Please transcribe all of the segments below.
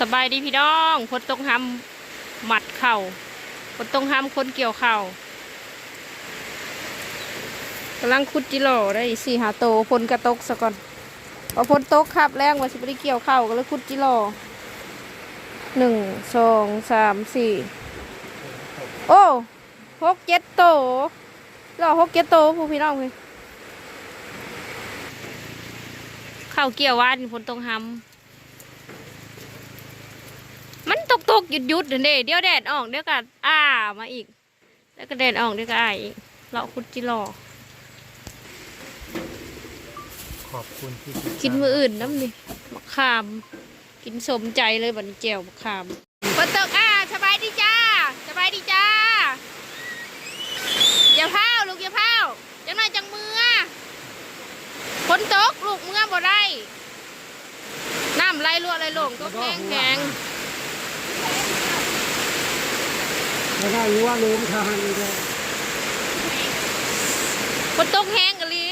สบายดีพี่น้องพดตรงหำหมัดเข่าพดตรงหำคนเกี่ยวเข่ากำลังคุดจิโร่ได้สี่หาโตพลกระตกซะก่อนพอพลตกครับแรงว่าสิบได้เกี่ยวเข่าก็เลยคุดจิโร่หนึ่งสองสามสี่โอ้หกเจ็ดโตหล่อหกเจ็ดโตผู้พี่น้องเลยเข้าเกี่ยววานพลตรงหำ มันต กตกหยุดหยุดเดี๋ยวนี้เดี๋ยวแดดออกเดี๋ยวก็อ้ามาอีก แล้วก็แดดออกเดี๋ยวก็อ้าอีกเราคุดจิรอขอบคุณที่ติดตามกินมืออื่นน้ำนี่มะขาม กินสมใจเลยบัดนเจียวมะขามฝนตกอ่าสบายดีจ้าสบายดีจ้าอย่าเผาลูกอย่าเผาจังหน่อยจังมือฝนตกลูกเมื่อบ่ได้น้ำไหลรั่วไหลลงก็แข็งแข็ง ไม่ได้รู้ว่าลืมทานอีกแล้วฝนตกแห้งกันลี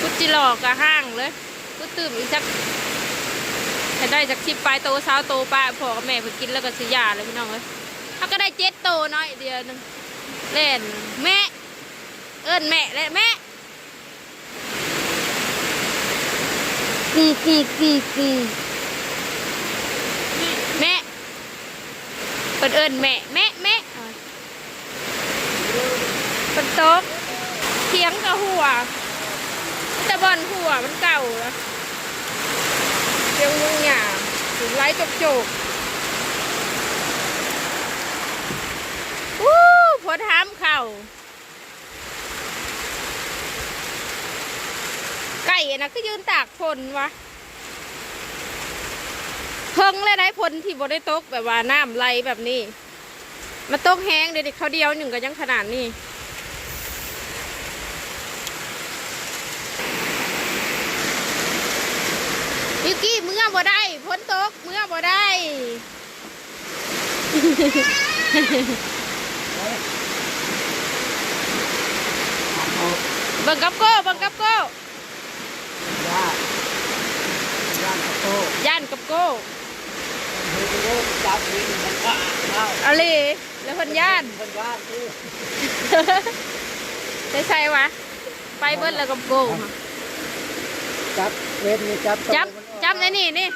กุจิหลอกกะห้างเลยกุตื่มอีกสักให้ได้จากชิปปลายโตเช้าโตปลาพ่อกับแม่ไปกินแล้วก็ซื้อยาเลยพี่น้องเลยถ้าก็ได้เจ็ดโตน้อยเดียวนึงเล่นแม่ เอิ้นแม่และแม่ กีกีกีกีแม่เปิดเอิ้นแม่แม่แม่เปิดโต๊ะเถียงกับหัวต่บอลหัวมันเก่าแล้วเรียงมึงหยาถึงไล่จกจกอู้พอทำเข่า ไก่อะนะก็ยืนตากฝนวะเพิ่งเลยได้ผลที่บ่ได้ตกแบบว่าน้ำไหลแบบนี้มาตกแห้งเดี๋ยวเขาเดียวหนึ่งก็ยังขนาดนี้ยูกี้เมื่อบ่ได้พ้นตกเมื่อบ่ได้เอาเบังกับโก้เบังกับโก้ ย่าย่านตะ โต้ย่านกับโก้เฮ้ยโลกจับวิ่งมันก็อ้าวอะไรแล้วคนย่านคนย่านที่ใช่ใช่วะไปเบิ้ลแล้วกับโก้ค่ะจับเว้นนี่จับจับจับในนี่นี่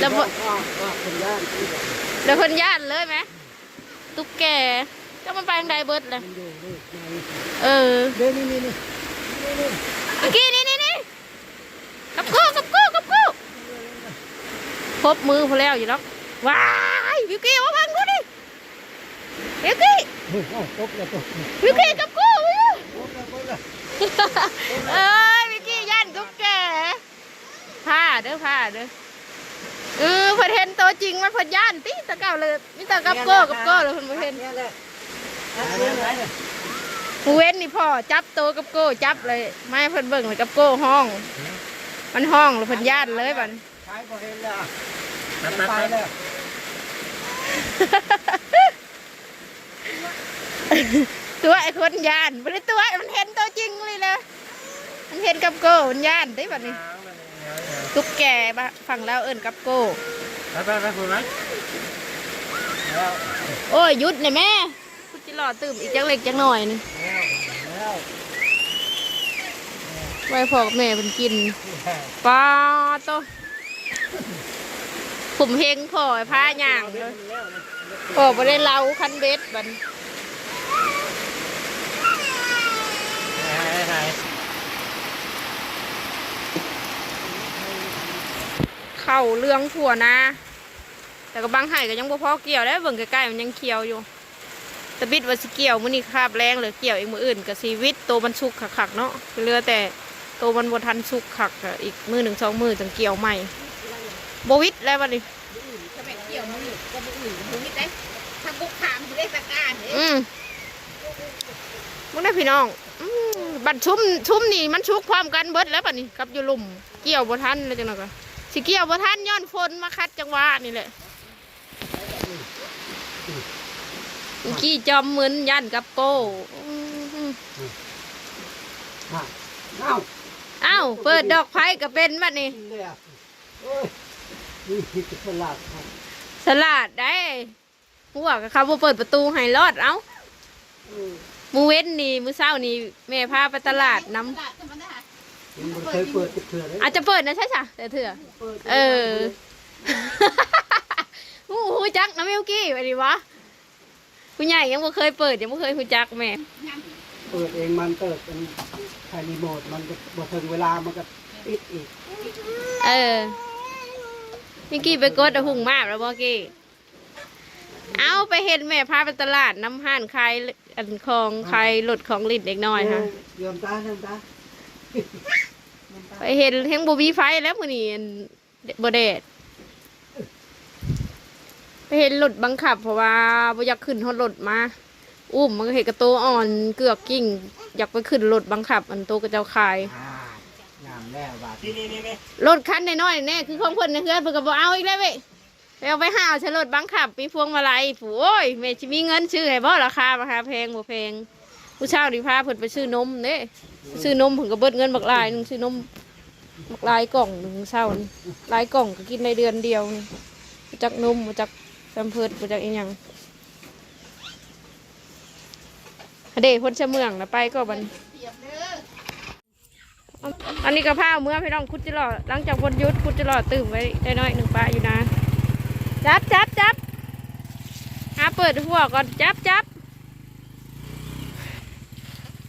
แล้แล้ววบ่อ้าวอ้าวคนย่านที่แบบแล้วคนย่านเลยไหมตุ๊กแกก็มันไปทางใดเบิดเลยมันอยู่นี่ไงเออเดี๋ยวนี่นี่นี่นี่นี่เมื่อกี้นี่นี่นี่กับโก้กับโก้กับโก้ พบมือพอแล้วอยู่แล้วว้ายวิวกี้มาพังกูดิวิวกี้เฮ้ยเอาตกแล้วตกวิวกี้กับโก้วิวตกแล้วตกแล้วเอ้ยวิกกี้ย่านตุ๊กแกผ้าเด้อผ้าเด้อเออเพิ่นเห็นตัวจริงมันเพิ่นย่านติตะเก้าเลยมีแต่กับโก้กับโก้เลยเพิ่นบ่เห็นเนี่ยแหละเนี่ยแหละเนี่ยผู้เว้นนี่พ่อจับโตวกับโก้จับเลย ไม่ให้เพิ่นเบิ่งเลยกับโก้ห้อง มันห้องแล้วเพิ่นย่านเลยบัด ใช้พอเห็นแล้วไปแล้วตัวไอ้คนย่านบ่ได้ตัวมันเห็นตัวจริงเลยเลยมันเห็นกับโก้มันย่านติบัดนี้ ตุ๊กแกบะฟังแล้วเอิ้นกับโก้ไปไปไปคุณไหมแล้วโอ้ยหยุดหน่อยแม่กูจิรอตื่มอีกจังเล็กจังหน่อยนึงแล้วไว้พอกับแม่เป็นกินปลาโต ผมเฮงพ่อผ้าย่างเลยพ่อบ่ได้เล้าคันเบ็ดบันเข่าเรื่องถั่วนะ แต่ก็บางไห่ก็ยังบ่พอเกี่ยวได้เบิ่งใกล้ๆมันยังเคียวอยู่แตะบิดว่าสิเกี่ยวมื้อนี้คาบแรงเลยเกี่ยวอีกมื้ออื่นก็ชีวิตโตมันสุกคักๆเนาะเหลือแต่โตมันบ่ทันสุกคักอีกมื้อหนึ่งสองมื้อจังเกี่ยวใหม่ บ่วิดแล้วบัดนี้ถ้าแม่เกี่ยวมือก็มืออื่นมือนี่ได้ถ้าบุกขามจะได้สักการเด้อืมมึงได้พี่น้องอืมบัดชุ่มชุ่มนี่มันชุกพร้อมกันเบิดแล้วบัดนี้กับอยู่ลุ่มเกี่ยวบ่ทันแล้วจังนั้นก็สิเกี่ยวบ่ทันย้อนฝนมาคัดจังหวะนี่แหละเมื่อกี้จอมมึนยันกับโก้อืมฮะเอ้าเอ้าเปิดดอกไผ่ก็เป็นบัดนี้ เลยอะโอ้ยนี่คือตลาดครับสลัดได้หัวกับเขาบ่เปิดประตูให้รอดเอ้าเออมือเว้นนี่มือเช้านี่แม่พาไปตลาดน้ตลาดธรรมดายังบ่เคยเปิดติดเถื่อนเลยำอาจจะเปิดนะใช่จ้ะแต่เถื่อเปิดเออหูหูจักนะมิวกี้ไปดิวะคุณใหญ่ยังบ่เคยเปิดยังบ่เคยหูจักแม่เปิดเองมันเปิดเป็นไทยรีโมทมันก็บ่ถึงเวลามันก็ปิดอีก เออ มิวกี้ไปกดเอาหุงมากแล้วบ่กี้ เอาไปเห็นแม่พาไปตลาดน้ำห้านขายอันของขายรถของลิ้นเด็กน้อยค่ะโยมตาโยมตาไปเห็นเฮงบ่มีไฟแล้วมื้อนี้อันบ่แดดไปเห็นรถบังคับ เพราะว่าบ่อยากขึ้นฮอดรถมา อุ้มมันก็เห็นกระโตอ่อนเกือกกิ้งอยากไปขึ้นรถบังคับ อันโตกระเจ้าคายอ่างาม แล้วบาดนี่นี่นี่รถคันน้อยๆแน่คือของเพิ่นนะเพื่อนเพิ่นก็บ่เอาอีกแล้วเว้ยไปเอาไปหาเอาใช้รถบังคับมีพวงมาลัยผู้โอ้ยแม่สิมีเงินซื้อให้บ่ราคาราคาแพงบ่แพงผู้เช่านี่พาเพิ่นไปซื้อนมเด้ซื้อนมเพิ่นก็เบิดเงินบักลายหนึงซื้อนมบักลายกล่องหนึงเช้านี่ลายกล่องก็กินในเดือนเดียวนี่บ่จักนมบ่จักแพมเพิร์สบ่จักอีหยังเด้คนชะเมืองนะไปก็บันเสียบเด้อ อันนี้กระเพราเมื่อพี่น้องคุดจิหล่อหลังจากวันยุดคุดจิหล่อตื่มไว้ได้น้อยหนึ่งปลาอยู่นะจับจับจับหาเปิดหัวก่อนจับจับ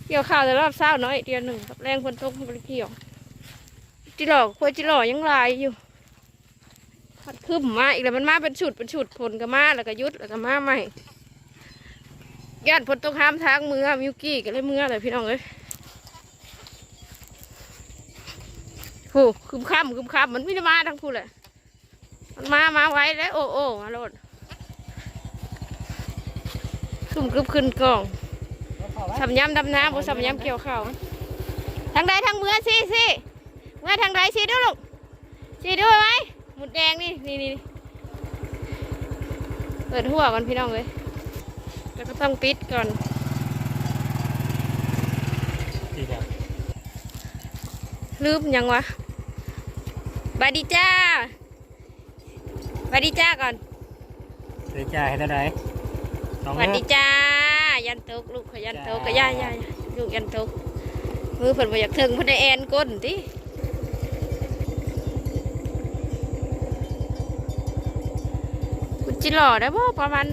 เกี่ยวข้าวแต่รอบเช้าน้อยเดียวหนึ่งแรงคนตกบริเกี่ยวจิหล่อควายจิหล่อยังลายอยู่พัดขึ้นมาอีกแล้วมันมาเป็นฉุดเป็นฉุดผลก็มาแล้วก็ยุดแล้วก็มาใหม่ญาติผลตกห้ามทางมือมิวกี้ก็เลยมือเลยพี่น้องเอ้ย โหคึมค่ำคึมค่ำมันไม่ได้มาทั้งคู่เลยมันมามาไว้แล้วโอ้โอ้มาโลดคึมกึบขึ้นกล่องสัมยำดำน้ำบ่สัมยำเกี่ยวข้าวทางใดทางเมื่อสิสิเมื่อทางใดสิดูลูกสิดูไหมหมุดแดงนี่นี่นี่เปิดหัวก่อนพี่น้องเลยแล้วก็ต้องปิดก่อน ลืมยังวะบายดีจ้าบายดีจ้าก่อนเคยจ่ายให้เท่าไหร่สองสวัสดีจ้า ยันตกลูกขยันตกก็ย่าย่าย่าลูกยันตกมือเพิ่นบ่อยากถึงเพิ่นได้แอนก้นติคุณจิหล่อได้บ่ประมาณ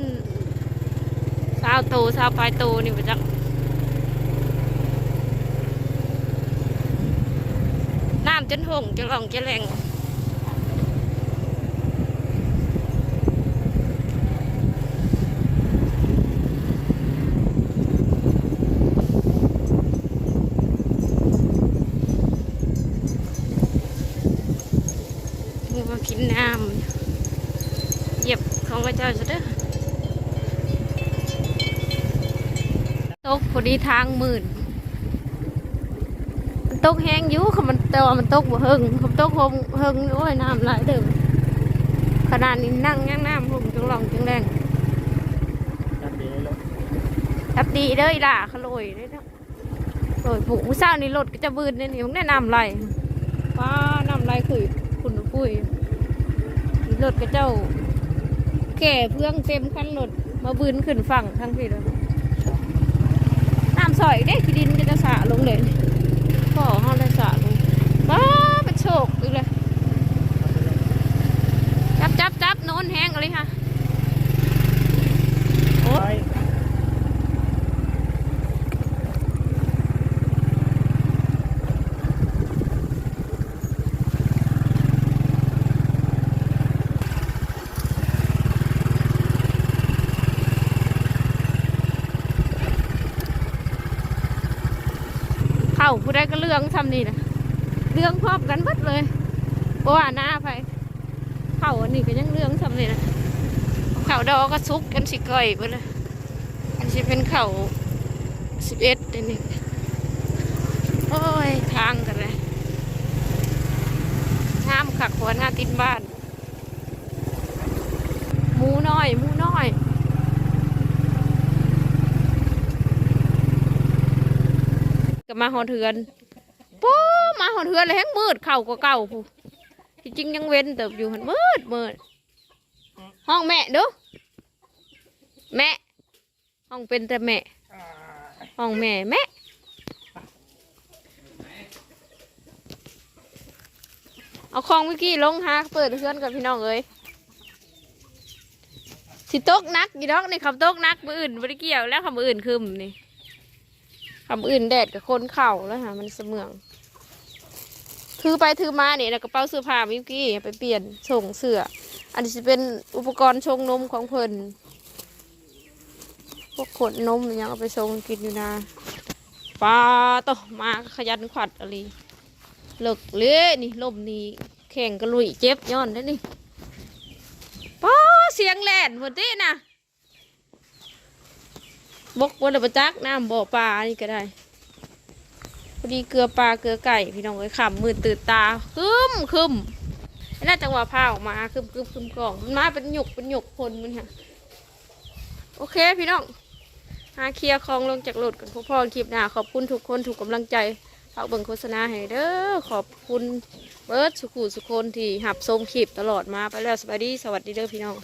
สาวโตสาวปลายโตนี่บ่จัก น้ำจนหงจะหลองจะแหลงมือมากินน้ำเหยียบของพระเจ้าซะเด้อตกพอดีทางหมื่น ตกแห้งอยู่ค่ะมันแต่ว่ามันตกบ่เฮิงเขาตกหงเฮิงโอ้ยน้ำไหลายเดิมขนาดนี้นั่งย่างน้ำผมจังหลองจังแรงจับดีเลยทับดีเด้ออีหล่าเขาโรยเด้อเนาะโรยผูกมือเศร้านี่รถก็จะบืนเนี่ยนี่ผมแนะนำไรว้าน้ำไรคุยคุณปุ้ยรถก็เจ้า แก่เพื่องเต็มคันรถมาบืนขึ้นฝั่งทั้งพี่เลยน้ำซอยเด้ขี้ดินก็จะสะลงเลย ก็ห้องได้สะลงว้าเป็นโชคอีกเลยจับจับจับโน้นแห้งอะไรค่ะโอ้ ยเข้ก็เรื่องทำนี่นะเรื่องพร้อมกันหมดเลยเพราะว่าหน้าไปเข้าอันนี้ก็ยังเรื่องทำนี่นะเข่าดอก็ซุกกันสิก่อยไปเลยอันสิเป็นเข่าสิบเอ็ดนี่โอ้ยทางกันเลยงามขักหัวหน้าติดบ้าน หมูน้อย หมูน้อย กับ กับ มาหอเทือนปู๊มาหอเทือนเลยแห้งมืดเข่ากว่าเก่าผู้ที่จริงยังเว้นเติบอยู่หันมืดมืดห้องแม่ดูแม่ห้องเป็นแต่แม่ห้องแม่แม่เอาของเมื่อกี้ลงหาเปิดเพื่อนกับพี่น้องเอ้ยสิตกนักกี่ดอกนี่คำตกนักมืออื่นบริเกี่ยวแล้วคำอื่นคืมนี่ คำอื่นแดดกับคนเข่าแล้วฮะมันเสมือง ถือไปถือมาเนี่ยแล้วกระเป๋าเสื้อผ้ามื่อกี้ไปเปลี่ยนส่งเสื้อ อันนี้จะเป็นอุปกรณ์ชงนมของเพิ่นพวกขวดนมยังเอาไปชงกินอยู่นะปลาโตมาขยันขวัดอะไรเลิกเลยนี่ลมนี่แข่งกระลุยเจ็บย้อนได้นี่ป้าเสียงแหลนหมดที่นะ บกบนประจักน้ำบ่อปลานี่ก็ได้พอดีเกลือปลาเกลือไก่ พี่น้องไอ้ขำมือตื่นตาคึมคึมไอ้น่าจังหวะพาออกมาคึมคึมคึมกล่องมันมาเป็นหยกเป็นหยกพลมันค่ะโอเคพี่น้องหาเคลียร์คลองลงจากรถกันพ่อพ่อคลิปหน้าขอบคุณทุกคนถูกกำลังใจฝากเบิ่งโฆษณาให้เด้อขอบคุณเบิร์ดสุขุสุคนที่หับชมคลิปตลอดมาไปแล้วสวัสดีสวัสดีเด้อพี่น้อง